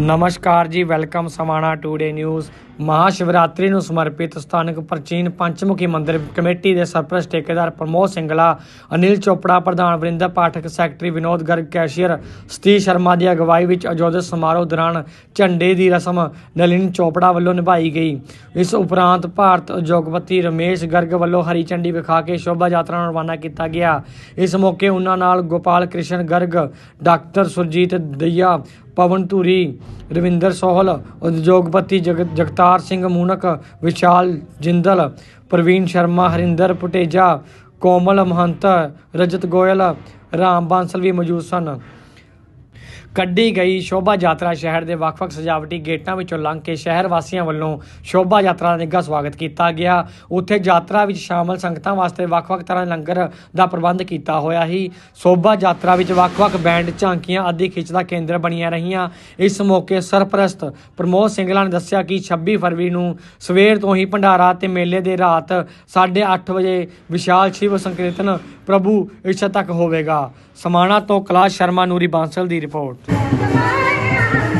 ਨਮਸਕਾਰ ਜੀ, welcome Samana today news Mahashivratri ਨੂੰ ਸਮਰਪਿਤ ਸਥਾਨਕ ਪ੍ਰਾਚੀਨ ਪੰਚਮੁਖੀ ਮੰਦਿਰ ਕਮੇਟੀ ਦੇ ਸਰਪ੍ਰਸਤ ਠੇਕੇਦਾਰ ਪ੍ਰਮੋਦ ਸਿੰਗਲਾ, ਅਨਿਲ ਚੋਪੜਾ, ਪ੍ਰਧਾਨ ਵਰਿੰਦਰ ਪਾਠਕ ਸੈਕਟਰੀ ਵਿਨੋਦ ਗਰਗ, ਕੈਸ਼ੀਅਰ ਸਤੀਸ਼ ਸ਼ਰਮਾ ਦੀ ਅਗਵਾਈ ਵਿੱਚ ਆਯੋਜਿਤ ਸਮਾਰੋਹ ਦੌਰਾਨ ਝੰਡੇ ਦੀ ਰਸਮ ਨਲਿਨ ਚੋਪੜਾ ਵੱਲੋਂ ਨਿਭਾਈ ਗਈ। ਇਸ ਉਪਰੰਤ ਭਾਰਤ ਉਦਯੋਗਪਤੀ ਰਮੇਸ਼ ਗਰਗ ਵੱਲੋਂ ਹਰੀ ਝੰਡੀ ਵਿਖਾ ਕੇ ਸ਼ੋਭਾ ਯਾਤਰਾ ਨੂੰ ਰਵਾਨਾ ਕੀਤਾ ਗਿਆ। ਇਸ ਮੌਕੇ ਉਹਨਾਂ ਨਾਲ ਗੋਪਾਲ ਕ੍ਰਿਸ਼ਨ ਗਰਗ, ਡਾਕਟਰ ਸੁਰਜੀਤ ਦਈਆ ਪਵਨ ਧੂਰੀ, ਰਵਿੰਦਰ ਸੋਹਲ, ਉਦਯੋਗਪਤੀ ਜਗ- ਜਗਤਾਰ ਸਿੰਘ ਮੂਨਕ, ਵਿਸ਼ਾਲ ਜਿੰਦਲ, ਪ੍ਰਵੀਨ ਸ਼ਰਮਾ, ਹਰਿੰਦਰ ਪੁਟੇਜਾ, ਕੋਮਲ ਮਹੰਤ, ਰਜਤ ਗੋਇਲ, ਰਾਮ ਬਾਂਸਲ ਵੀ ਮੌਜੂਦ ਸਨ। ਕੱਢੀ ਗਈ ਸ਼ੋਭਾ ਯਾਤਰਾ ਸ਼ਹਿਰ ਦੇ ਵੱਖ-ਵੱਖ ਸਜਾਵਟੀ ਗੇਟਾਂ ਵਿੱਚੋਂ ਲੰਘ ਕੇ ਸ਼ਹਿਰ ਵਾਸੀਆਂ ਵੱਲੋਂ ਸ਼ੋਭਾ ਯਾਤਰਾ ਦਾ ਨਿੱਘਾ ਸਵਾਗਤ ਕੀਤਾ ਗਿਆ। ਉੱਥੇ ਯਾਤਰਾ ਵਿੱਚ ਸ਼ਾਮਲ ਸੰਗਤਾਂ ਵਾਸਤੇ ਵੱਖ-ਵੱਖ ਤਰ੍ਹਾਂ ਦੇ ਲੰਗਰ ਦਾ ਪ੍ਰਬੰਧ ਕੀਤਾ ਹੋਇਆ ਸੀ। ਸ਼ੋਭਾ ਯਾਤਰਾ ਵਿੱਚ ਵੱਖ-ਵੱਖ ਬੈਂਡ ਝਾਂਕੀਆਂ ਆਦਿ ਖਿੱਚ ਦਾ ਕੇਂਦਰ ਬਣੀਆਂ ਰਹੀਆਂ। ਇਸ ਮੌਕੇ ਸਰਪ੍ਰਸਤ ਪ੍ਰਮੋਦ ਸਿੰਘਲਾ ਨੇ ਦੱਸਿਆ ਕਿ 26 ਫਰਵਰੀ ਨੂੰ ਸਵੇਰ ਤੋਂ ਹੀ ਭੰਡਾਰਾ ਤੇ ਮੇਲੇ ਦੇ ਰਾਤ 8:30 ਵਜੇ ਵਿਸ਼ਾਲ ਸ਼ਿਵ ਸੰਕੀਰਤਨ ਪ੍ਰਭੂ ਇੱਛਾ ਤੱਕ ਹੋਵੇਗਾ। ਸਮਾਣਾ ਤੋਂ ਕੈਲਾਸ਼ ਸ਼ਰਮਾ, ਨੂਰੀ ਬਾਂਸਲ ਦੀ ਰਿਪੋਰਟ। Yeah.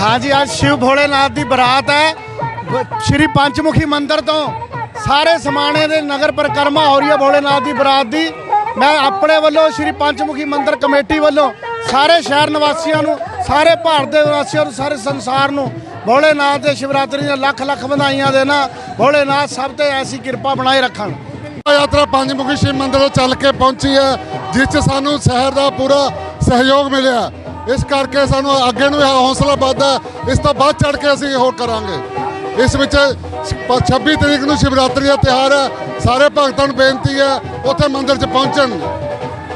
ਹਾਂਜੀ, ਅੱਜ ਸ਼ਿਵ ਭੋਲੇਨਾਥ ਦੀ ਬਰਾਤ ਹੈ। ਵ- ਸ਼੍ਰੀ ਪੰਚਮੁਖੀ ਮੰਦਿਰ ਤੋਂ ਸਾਰੇ ਸਮਾਣੇ ਦੇ ਨਗਰ ਪਰਿਕਰਮਾ ਹੋ ਰਹੀ ਹੈ ਭੋਲੇਨਾਥ ਦੀ ਬਰਾਤ ਦੀ। ਮੈਂ ਆਪਣੇ ਵੱਲੋਂ ਸ਼੍ਰੀ ਪੰਚਮੁਖੀ ਮੰਦਿਰ ਕਮੇਟੀ ਵੱਲੋਂ ਸਾਰੇ ਸ਼ਹਿਰ ਨਿਵਾਸੀਆਂ ਨੂੰ, ਸਾਰੇ ਭਾਰਤ ਦੇ ਨਿਵਾਸੀਆਂ ਨੂੰ, ਸਾਰੇ ਸੰਸਾਰ ਨੂੰ ਭੋਲੇਨਾਥ ਦੇ ਸ਼ਿਵਰਾਤਰੀ ਦੀਆਂ ਲੱਖ ਲੱਖ ਵਧਾਈਆਂ ਦੇਣਾ। ਭੋਲੇਨਾਥ ਸਭ ਤੇ ਐਸੀ ਕਿਰਪਾ ਬਣਾਈ ਰੱਖਣ। ਯਾਤਰਾ ਪੰਜਮੁਖੀ ਸ਼ਿਵ ਮੰਦਿਰ ਤੋਂ ਚੱਲ ਕੇ ਪਹੁੰਚੀ ਹੈ, ਜਿਸ 'ਚ ਸਾਨੂੰ ਸ਼ਹਿਰ ਦਾ ਪੂਰਾ ਸਹਿਯੋਗ ਮਿਲਿਆ। ਇਸ ਕਰਕੇ ਸਾਨੂੰ ਅੱਗੇ ਨੂੰ ਹੌਸਲਾ ਵੱਧਦਾ ਇਸ ਤੋਂ ਬਾਅਦ ਚੜ ਕੇ ਅਸੀਂ ਹੋਰ ਕਰਾਂਗੇ। ਇਸ ਵਿੱਚ ਪ- 26 ਤਰੀਕ ਨੂੰ ਸ਼ਿਵਰਾਤਰੀ ਦਾ ਤਿਉਹਾਰ ਹੈ। ਸਾਰੇ ਭਗਤਾਂ ਨੂੰ ਬੇਨਤੀ ਹੈ, ਉੱਥੇ ਮੰਦਿਰ 'ਚ ਪਹੁੰਚਣ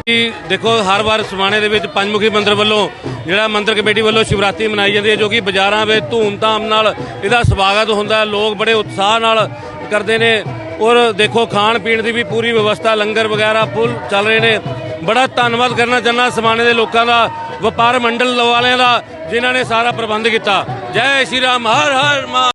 ਜੀ, ਦੇਖੋ, ਹਰ ਵਾਰ ਸਮਾਣੇ ਦੇ ਵਿੱਚ ਪੰਜਮੁਖੀ ਮੰਦਿਰ ਵੱਲੋਂ ਜਿਹੜਾ ਮੰਦਿਰ ਕਮੇਟੀ ਵੱਲੋਂ ਸ਼ਿਵਰਾਤਰੀ ਮਨਾਈ ਜਾਂਦੀ ਹੈ, ਜੋ ਕਿ ਬਾਜ਼ਾਰਾਂ ਵਿੱਚ ਧੂਮ-ਧਾਮ ਨਾਲ ਇਹਦਾ ਸਵਾਗਤ ਹੁੰਦਾ ਹੈ। ਲੋਕ ਬੜੇ ਉਤਸ਼ਾਹ ਨਾਲ ਕਰਦੇ ਨੇ। ਔਰ ਦੇਖੋ ਖਾਣ ਪੀਣ ਦੀ ਵੀ ਪੂਰੀ ਵਿਵਸਥਾ, ਲੰਗਰ ਵਗੈਰਾ ਫੁੱਲ ਚੱਲ ਰਹੇ ਨੇ। ਬੜਾ ਧੰਨਵਾਦ ਕਰਨਾ ਚਾਹੁੰਦਾ ਸਮਾਣੇ ਦੇ ਲੋਕਾਂ ਦਾ। ਵਪਾਰ ਮੰਡਲ ਵਾਲਿਆਂ ਦਾ, ਜਿਨ੍ਹਾਂ ਨੇ ਸਾਰਾ ਪ੍ਰਬੰਧ ਕੀਤਾ। ਜੈ ਸ਼੍ਰੀ ਰਾਮ, ਹਰ ਹਰ ਮਾ